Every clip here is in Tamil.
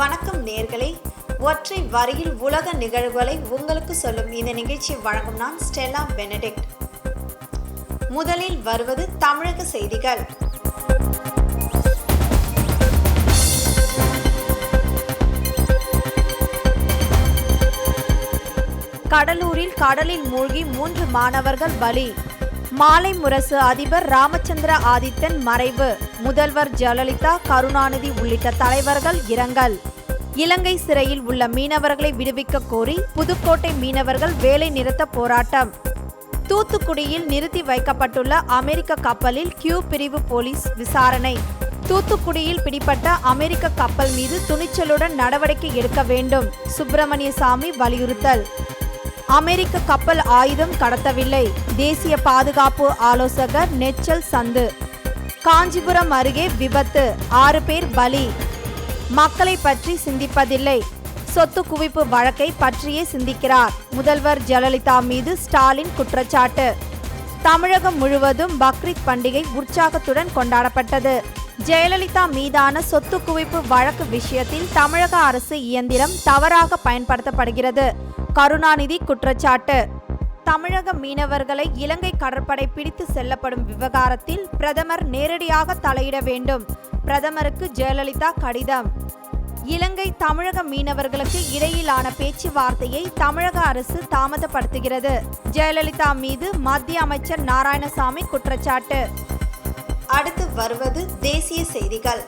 வணக்கம் நேர்களே. ஒற்றை வரியில் உலக நிகழ்வுகளை உங்களுக்கு சொல்லும் இந்த நிகழ்ச்சியை வழங்கும் நான் ஸ்டெல்லா பெனடிக்ட். முதலில் வருவது தமிழக செய்திகள். கடலூரில் கடலில் மூழ்கி மூன்று மாணவர்கள் பலி. மாலை முரசு அதிபர் ராமச்சந்திர ஆதித்தன் மறைவு. முதல்வர் ஜெயலலிதா கருணாநிதி உள்ளிட்ட தலைவர்கள் இரங்கல். இலங்கை சிறையில் உள்ள மீனவர்களை விடுவிக்க கோரி புதுக்கோட்டை மீனவர்கள் வேலை நிறுத்த போராட்டம். தூத்துக்குடியில் நிறுத்தி வைக்கப்பட்டுள்ள அமெரிக்க கப்பலில் கியூ பிரிவு போலீஸ் விசாரணை. தூத்துக்குடியில் பிடிப்பட்ட அமெரிக்க கப்பல் மீது துணிச்சலுடன் நடவடிக்கை எடுக்க வேண்டும் சுப்பிரமணிய சாமி வலியுறுத்தல். அமெரிக்க கப்பல் ஆயுதம் கடத்தவில்லை தேசிய பாதுகாப்பு ஆலோசகர் நெச்சல் சந்து. காஞ்சிபுரம் அருகே விபத்து ஆறு பேர் பலி. மக்களை பற்றி சிந்திப்பதில்லை. சொத்து குவிப்பு வழக்கை பற்றியே சிந்திக்கிறார். முதல்வர் ஜெயலலிதா மீது ஸ்டாலின் குற்றச்சாட்டு. தமிழகம் முழுவதும் பக்ரீத் பண்டிகை உற்சாகத்துடன் கொண்டாடப்பட்டது. ஜெயலலிதா மீதான சொத்து குவிப்பு வழக்கு விஷயத்தில் தமிழக அரசு இயந்திரம் தவறாக பயன்படுத்தப்படுகிறது. கருணாநிதி குற்றச்சாட்டு. தமிழக மீனவர்களை இலங்கை கடற்படை பிடித்து செல்லப்படும் விவகாரத்தில் பிரதமர் நேரடியாக தலையிட வேண்டும். பிரதமருக்கு ஜெயலலிதா கடிதம். இலங்கை தமிழக மீனவர்களுக்கு இடையிலான பேச்சுவார்த்தையை தமிழக அரசு தாமதப்படுத்துகிறது. ஜெயலலிதா மீது மத்திய அமைச்சர் நாராயணசாமி குற்றச்சாட்டு. அடுத்து வருவது தேசிய செய்திகள்.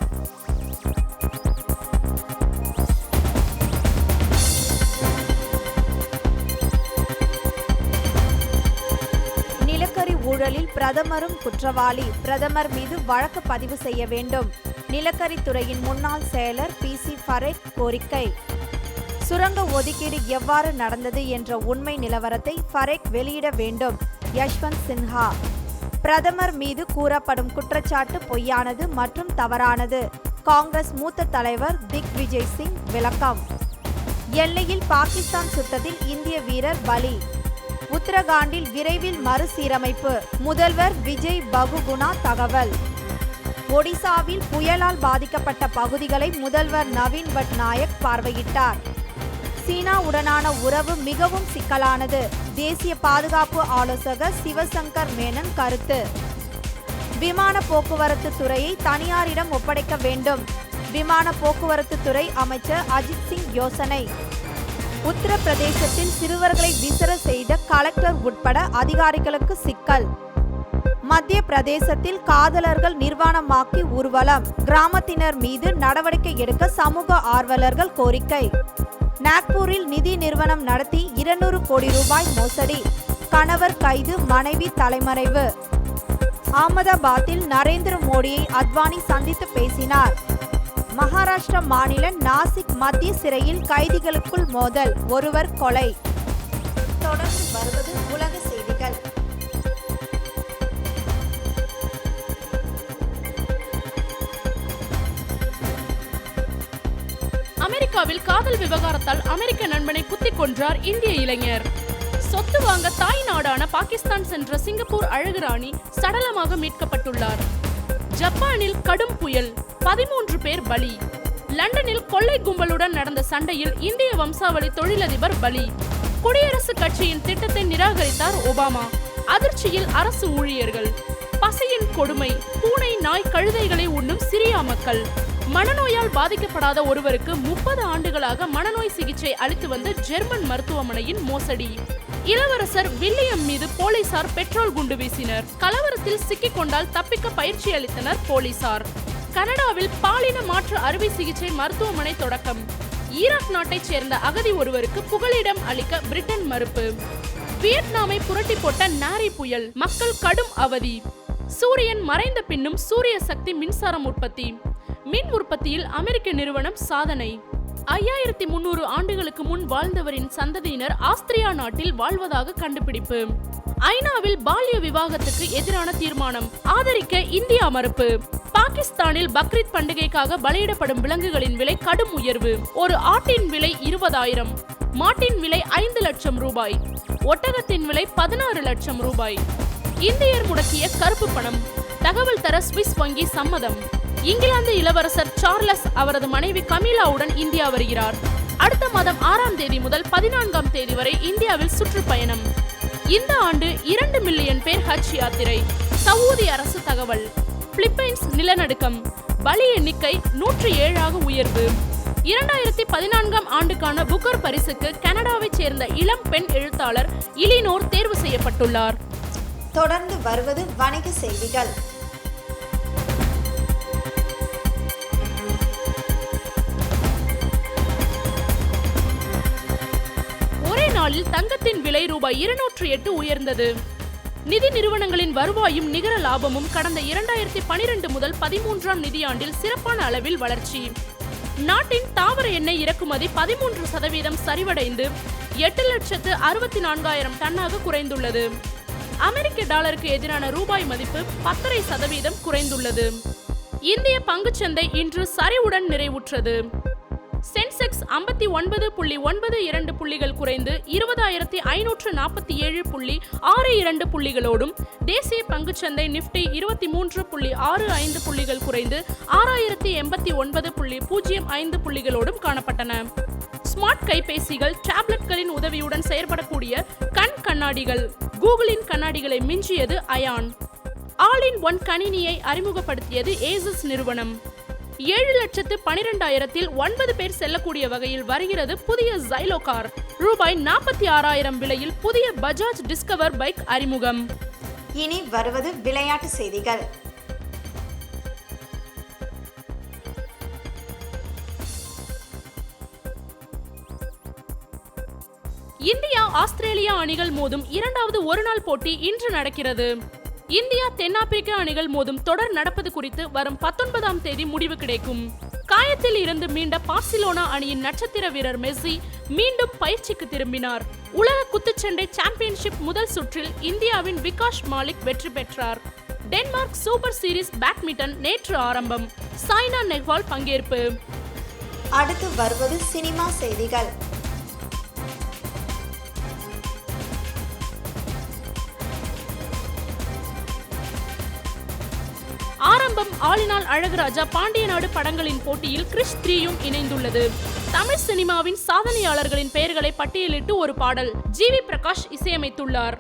பிரதமரும் குற்றவாளி. பிரதமர் மீது வழக்கு பதிவு செய்ய வேண்டும். நிலக்கரித்துறையின் முன்னாள் செயலர் பி. சி. ஃபரேக் கோரிக்கை. சுரங்க ஒதுக்கீடு எவ்வாறு நடந்தது என்ற உண்மை நிலவரத்தை ஃபரேக் வெளியிட வேண்டும். யஷ்வந்த் சின்ஹா. பிரதமர் மீது கூறப்படும் குற்றச்சாட்டு பொய்யானது மற்றும் தவறானது. காங்கிரஸ் மூத்த தலைவர் திக் விஜய் சிங் விளக்கம். எல்லையில் பாகிஸ்தான் சுட்டத்தில் இந்திய வீரர் பலி. உத்தரகாண்டில் விரைவில் மறுசீரமைப்பு. முதல்வர் விஜய் பகுகுணா தகவல். ஒடிசாவில் புயலால் பாதிக்கப்பட்ட பகுதிகளை முதல்வர் நவீன் பட்நாயக் பார்வையிட்டார். சீனாவுடனான உறவு மிகவும் சிக்கலானது. தேசிய பாதுகாப்பு ஆலோசகர் சிவசங்கர் மேனன் கருத்து. விமான போக்குவரத்து துறையை தனியாரிடம் ஒப்படைக்க வேண்டும். விமான போக்குவரத்து துறை அமைச்சர் அஜித் சிங் யோசனை. உத்தரப்பிரதேசத்தில் சிறுவர்களை விசர செய்த கலெக்டர் உட்பட அதிகாரிகளுக்கு சிக்கல். மத்திய பிரதேசத்தில் காதலர்கள் நிர்வாணமாக்கி ஊர்வலம். கிராமத்தினர் மீது நடவடிக்கை எடுக்க சமூக ஆர்வலர்கள் கோரிக்கை. நாக்பூரில் நிதி நிறுவனம் நடத்தி இருநூறு கோடி ரூபாய் மோசடி. கணவர் கைது மனைவி தலைமறைவு. அகமதாபாத்தில் நரேந்திர மோடியை அத்வானி சந்தித்து பேசினார். மகாராஷ்டிரா மாநில நாசிக் மத்திய சிறையில் கைதிகளுக்குள் மோதல் ஒருவர் கொலை. தொடர்ந்து வருவது உலக செய்திகள். அமெரிக்காவில் காதல் விவகாரத்தால் அமெரிக்க நண்பனை குத்திக் கொன்றார் இந்திய இளைஞர். சொத்து வாங்க தாய் நாடான பாகிஸ்தான் சென்ற சிங்கப்பூர் அழகுராணி சடலமாக மீட்கப்பட்டுள்ளார். ஜப்பானில் கடும் புயல். பதிமூன்று பேர் பலி. லண்டனில் கொள்ளை கும்பலுடன் நடந்த சண்டையில் இந்திய வம்சாவளி தொழிலதிபர் பலி. குடியரசுக் கட்சியின் திட்டத்தை நிராகரித்தார் ஒபாமா. அதிர்ச்சியில் அரசு ஊழியர்கள். பசியின் கொடுமை பூனை நாய் கழுதைகளை உண்ணும் சிரியா மக்கள். மனநோயால் பாதிக்கப்படாத ஒருவருக்கு முப்பது ஆண்டுகளாக மனநோய் சிகிச்சை அளித்து வந்த ஜெர்மன் மருத்துவமனையின் மோசடி. இளவரசர் வில்லியம் மீது போலீசார் பெட்ரோல் குண்டு வீசினர். கலவரத்தில் சிக்கிக்கொண்டால் தப்பிக்க பயிற்சி அளித்தனர் போலீசார். கனடாவில் பாலின மாற்று அறுவை சிகிச்சை மருத்துவமனை தொடக்கம். ஈராக் நாட்டைச் சேர்ந்த அகதி ஒருவருக்கு புகலிடம் அளிக்க பிரிட்டன் மறுப்பு. வியட்நாமை புரட்டி போட்ட நாரி புயல் மக்கள் கடும் அவதி. சூரியன் மறைந்த பின்னும் சூரிய சக்தி மின்சாரம் உற்பத்தி. மின் உற்பத்தியில் அமெரிக்க நிறுவனம் சாதனை. ஐயாயிரத்தி முன்னூறு ஆண்டுகளுக்கு முன் வாழ்ந்தவரின் சந்ததியினர் ஆஸ்திரியா நாட்டில் வாழ்வதாக கண்டுபிடிப்பு. ஐநாவில் பால்ய விவாகத்துக்கு எதிரான தீர்மானம். ஆதரிக்க இந்தியா மறுப்பு. பாகிஸ்தானில் பக்ரீத் பண்டிகைக்காக பலியிடப்படும் விலங்குகளின் விலை கடும் உயர்வு. ஒரு ஆட்டின் விலை இருபதாயிரம். மாட்டின் விலை ஐந்து லட்சம் ரூபாய். ஒட்டகத்தின் விலை பதினாறு லட்சம் ரூபாய். இந்தியர் முடக்கிய கருப்பு பணம். தகவல் தர சுவிஸ் வங்கி சம்மதம். இங்கிலாந்து இளவரசர் சார்லஸ் அவரது மனைவி கமிலாவுடன் இந்தியா வருகிறார். அடுத்த மாதம் ஆறாம் தேதி முதல் பதினான்காம் தேதி வரை இந்தியாவில் சுற்றுப்பயணம். இந்த ஆண்டு இரண்டு மில்லியன் பேர் ஹஜ் யாத்திரை. சவுதி அரசு தகவல். பிலிப்பைன்ஸ் நிலநடுக்கம். பலி எண்ணிக்கை நூற்றி ஏழாக உயர்வு. இரண்டாயிரத்தி பதினான்காம் ஆண்டுக்கான புக்கர் பரிசுக்கு கனடாவைச் சேர்ந்த இளம் பெண் எழுத்தாளர் இலினோர் தேர்வு செய்யப்பட்டுள்ளார். தொடர்ந்து வருவது வணிக செய்திகள். நாளில் தங்கத்தின் விலை ரூபாய் இருநூற்று எட்டு உயர்ந்தது. நிதி நிறுவனங்களின் வருவாயும் நிகர லாபமும் கடந்த இரண்டாயிரத்தி பனிரெண்டு முதல் பதிமூன்றாம் நிதியாண்டில் சிறப்பான அளவில் வளர்ச்சி. நாட்டின் தாவர எண்ணெய் இறக்குமதி பதிமூன்று சதவீதம் சரிவடைந்து எட்டு லட்சத்து அறுபத்தி நான்காயிரம் டன்னாக குறைந்துள்ளது. அமெரிக்க டாலருக்கு எதிரான ரூபாய் மதிப்பு பத்தரை சதவீதம் குறைந்துள்ளது. இந்திய பங்குச்சந்தை இன்று சரிவுடன் நிறைவுற்றது. ஐம்பத்தி ஒன்பது புள்ளி ஒன்பது இரண்டு புள்ளிகள் குறைந்து இருபதாயிரத்தி ஐநூற்று நாற்பத்தி ஏழு புள்ளி ஆறு இரண்டு புள்ளிகளோடும் தேசிய பங்குச்சந்தை நிப்டி இருபத்தி மூன்று புள்ளி ஆறு ஐந்து புள்ளிகள் குறைந்து ஆறாயிரத்தி எண்பத்தி ஒன்பது புள்ளி பூஜ்ஜியம் ஐந்து புள்ளிகளோடும் காணப்பட்டன. ஸ்மார்ட் கைபேசிகள் டேப்லெட்களின் உதவியுடன் செயற்படக்கூடிய கண் கண்ணாடிகள். கூகுளின் கண்ணாடிகளை மிஞ்சியது அயான். ஆல் இன் ஒன் கணினியை அறிமுகப்படுத்தியது ஏசஸ் நிறுவனம். ஏழு லட்சத்து பனிரெண்டாயிரத்தில் ஒன்பது பேர் செல்லக்கூடிய வகையில் வருகிறது புதிய ஜைலோ கார். ரூபாய் நாற்பத்தி ஆறாயிரம் விலையில் புதிய பஜாஜ் டிஸ்கவர் பைக் அறிமுகம். இனி வருவது விளையாட்டு செய்திகள். இந்தியா ஆஸ்திரேலியா அணிகள் மோதும் இரண்டாவது ஒருநாள் போட்டி இன்று நடக்கிறது. இந்தியா தென்னாப்பிரிக்க அணிகள் மோதும் தொடர் நடப்பது குறித்து வரும் பத்தொன்பதாம் தேதி முடிவு கிடைக்கும். காயத்தில் இருந்து மீண்ட பார்சிலோனா அணியின் நட்சத்திர வீரர் மெஸ்ஸி மீண்டும் பயிற்சிக்கு திரும்பினார். உலக குத்துச்சண்டை சாம்பியன்ஷிப் முதல் சுற்றில் இந்தியாவின் விகாஷ் மாலிக் வெற்றி பெற்றார். டென்மார்க் சூப்பர் சீரிஸ் பேட்மிண்டன் நேற்று ஆரம்பம். சாய்னா நெஹ்வால் பங்கேற்பு. அடுத்து வருவது சினிமா செய்திகள். ஆரம்பம் ஆளினால் அழகுராஜா பாண்டியநாடு படங்களின் போட்டியில் கிறிஷ் த்ரீயும் இணைந்துள்ளது. தமிழ் சினிமாவின் சாதனையாளர்களின் பெயர்களை பட்டியலிட்டு ஒரு பாடல் ஜி வி பிரகாஷ் இசையமைத்துள்ளார்.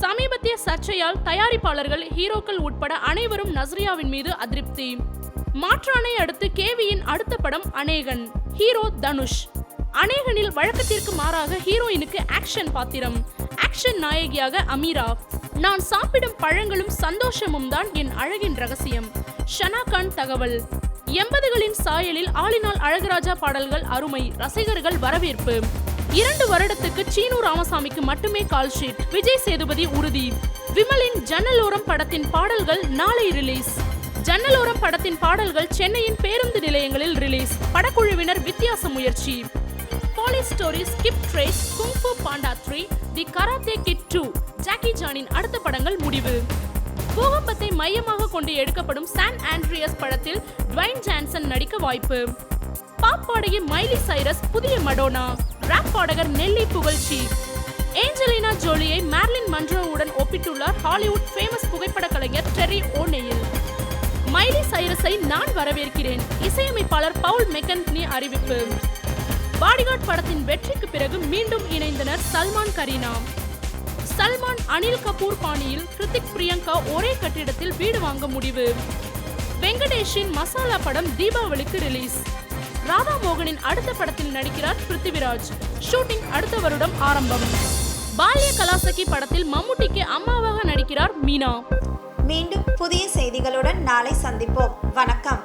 சமீபத்திய சர்ச்சையால் தயாரிப்பாளர்கள் ஹீரோக்கள் உட்பட அனைவரும் நஸ்ரியாவின் மீது அதிருப்தி. மாற்றானை அடுத்து கேவியின் அடுத்த படம் அநேகன் ஹீரோ தனுஷ். அநேகனில் வழக்கத்திற்கு மாறாக ஹீரோயினுக்கு ஆக்ஷன் பாத்திரம் ஆக்ஷன் நாயகியாக அமீரா. நான் சாப்பிடும் பழங்களும் சந்தோஷமும் தான் என் அழகின் ரகசியம். ஷனா கான் தகவல். எண்பதுகளின் சாயலில் ஆளினால் அழகராஜா பாடல்கள் அருமை ரசிகர்கள் வரவேற்பு. இரண்டு வருடத்துக்கு சீனு ராமசாமிக்கு மட்டுமே கால் ஷீட் விஜய் சேதுபதி உறுதி. விமலின் ஜன்னலோரம் படத்தின் பாடல்கள் நாளை ரிலீஸ் ஜன்னலோரம் படத்தின் பாடல்கள் சென்னையின் பேருந்து நிலையங்களில் ரிலீஸ் படக்குழுவினர் வித்தியாச முயற்சி. Police Story Skiptrace Kung Fu Panda three the Karate Kid two Jackie ஜானின் அடுத்த படங்கள் முடிவு. மையமாக கொண்டு எடுக்கப்படும் சான் ஆண்ட்ரியஸ் படத்தில் ட்வைன் ஜான்சன் நடிக்க வாய்ப்பு. பாப் பாடகி மைலி சைரஸ் புதிய மடோனா. ராப் பாடகர் நெல்லி புகழ்ச்சி. ஏஞ்சலினா ஜோலியை மேர்லின் மன்றோவுடன் ஒப்பிட்டுள்ளார் ஹாலிவுட் ஃபேமஸ் புகைப்பட கலைஞர் டெரி ஓனெயில் மைலி சைரஸை நான் வரவேற்கிறேன். இசையமைப்பாளர் பவுல் மெக்கன்ட்னி அறிவிப்பு. பாடிகார்ட் படத்தின் வெற்றிக்கு பிறகு மீண்டும் இணைந்தனர் சல்மான் கரீனா. சல்மான் அனில் கபூர் பாணியில் கிருத்திக் பிரியங்கா ஒரே கட்டிடத்தில் வீடு வாங்க முடிவு. வெங்கடேஷின் மசாலா படம் தீபாவளிக்கு ரிலீஸ் ராதா மோகனின் அடுத்த படத்தில் நடிக்கிறார் பிருத்திவிராஜ். ஷூட்டிங் அடுத்த வருடம் ஆரம்பம். பால்ய கலாசகி படத்தில் மம்முட்டிக்கு அம்மாவாக நடிக்கிறார் மீனா. மீண்டும் புதிய செய்திகளுடன் நாளை சந்திப்போம். வணக்கம்.